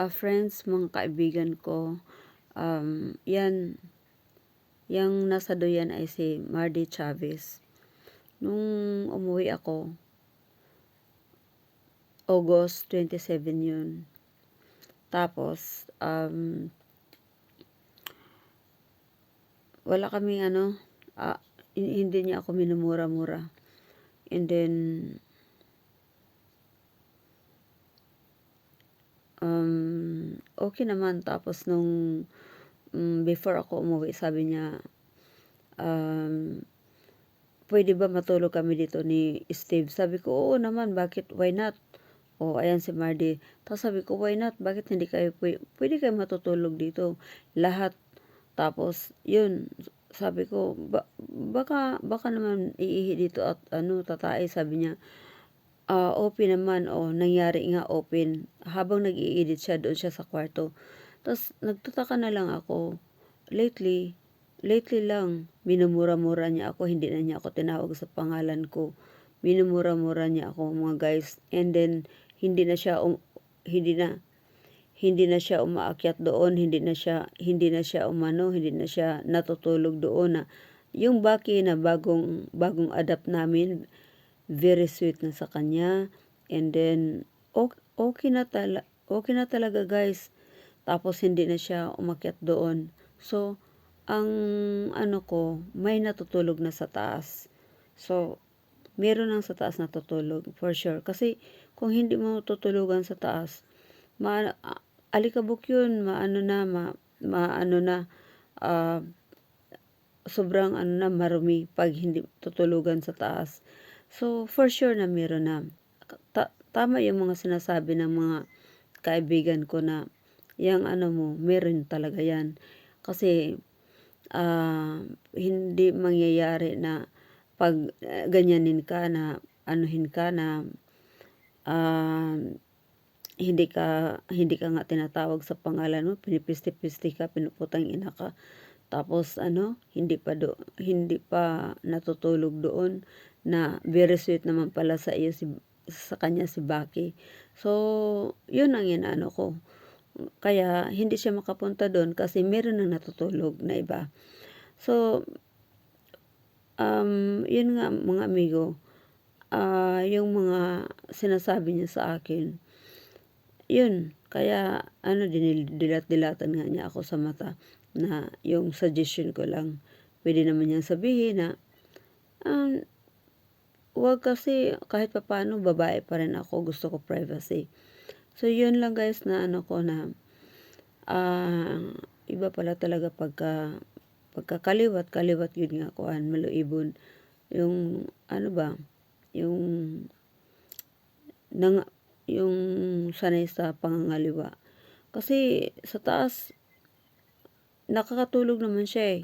ah, friends, mga kaibigan ko, um, yan, yang nasa doyan ay si Mardy Chavez. Nung umuwi ako, August 27 yun. Tapos, um, wala kaming ano, ah, hindi niya ako minumura-mura. And then, um, okay naman. Tapos nung um, before ako umuwi, sabi niya, um, pwede ba matulog kami dito ni Steve? Sabi ko, oo naman, bakit? Why not? O, ayan si Mardy. Tapos sabi ko, why not? Bakit hindi kayo, pwede, pwede kayo matutulog dito? Lahat. Tapos, yun, sabi ko, ba, baka, baka naman iihi dito at ano, tatay, sabi niya, ah, open naman, o, nangyari nga open. Habang nag-i-edit siya, doon siya sa kwarto. Tapos, nagtataka na lang ako, lately, lately lang, minumura-mura niya ako, hindi na niya ako tinawag sa pangalan ko. Minumura-mura niya ako, mga guys. And then, hindi na siya, um, hindi na, hindi na siya umaakyat doon, hindi na siya hindi na siya umano, hindi na siya natutulog doon na yung Baki na bagong bagong adapt namin very sweet na sa kanya and then okay, okay na tala, okay na talaga guys. Tapos hindi na siya umakyat doon. So ang ano ko, may natutulog na sa taas. So meron nang sa taas natutulog for sure kasi kung hindi mo tutulugan sa taas, ma alikabok yun, maano na, ma, maano na, uh, sobrang ano na, marumi pag hindi tutulugan sa taas. So, for sure na meron na. Ta tama yung mga sinasabi ng mga kaibigan ko na yung ano mo, meron talaga yan. Kasi, uh, hindi mangyayari na pag uh, ganyanin ka na anuhin ka na uh, hindi ka hindi ka nga tinatawag sa pangalan mo, pinipisti-pisti ka, pinuputang ina ka. Tapos ano, hindi pa do hindi pa natutulog doon na very sweet naman pala sa iyo si sa kanya si Baki. So, yun ang inaano ko. Kaya hindi siya makapunta doon kasi meron nang natutulog na iba. So, um, yun nga mga amigo, uh, yung mga sinasabi niya sa akin, yun, kaya ano, dinilat-dilatan nga niya ako sa mata na yung suggestion ko lang. Pwede naman niyang sabihin na um, wag kasi kahit papano babae pa rin ako, gusto ko privacy. So yun lang guys na ano ko na uh, iba pala talaga pagka pagkakaliwat, kaliwat yun nga kuan, maluibon. Yung ano ba, yung nang yung sanay sa pangangaliwa. Kasi sa taas, nakakatulog naman siya eh.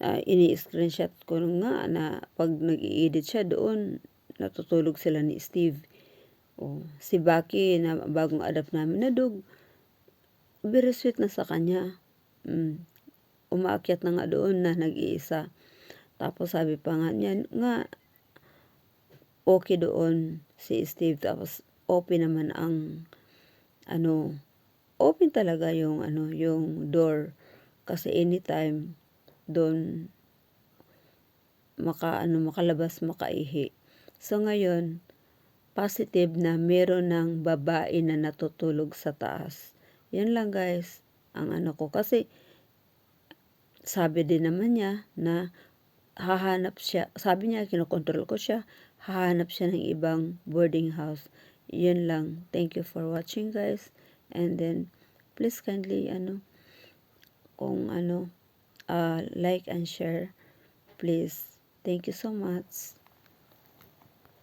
Uh, ini-screenshot ko nga na pag nag-i-edit siya doon, natutulog sila ni Steve. O, si Baki na bagong adapt namin na dog, very na sa kanya. Mm. Umaakyat na nga doon na nag-iisa. Tapos sabi pa nga niya, nga, okay doon si Steve. Tapos open naman ang ano open talaga yung ano yung door kasi anytime doon maka ano makalabas makaihi so ngayon positive na meron ng babae na natutulog sa taas yan lang guys ang ano ko kasi sabi din naman niya na hahanap siya sabi niya kinokontrol ko siya hahanap siya ng ibang boarding house yun lang. Thank you for watching guys. And then, please kindly, ano, kung ano, uh, like and share, please. Thank you so much.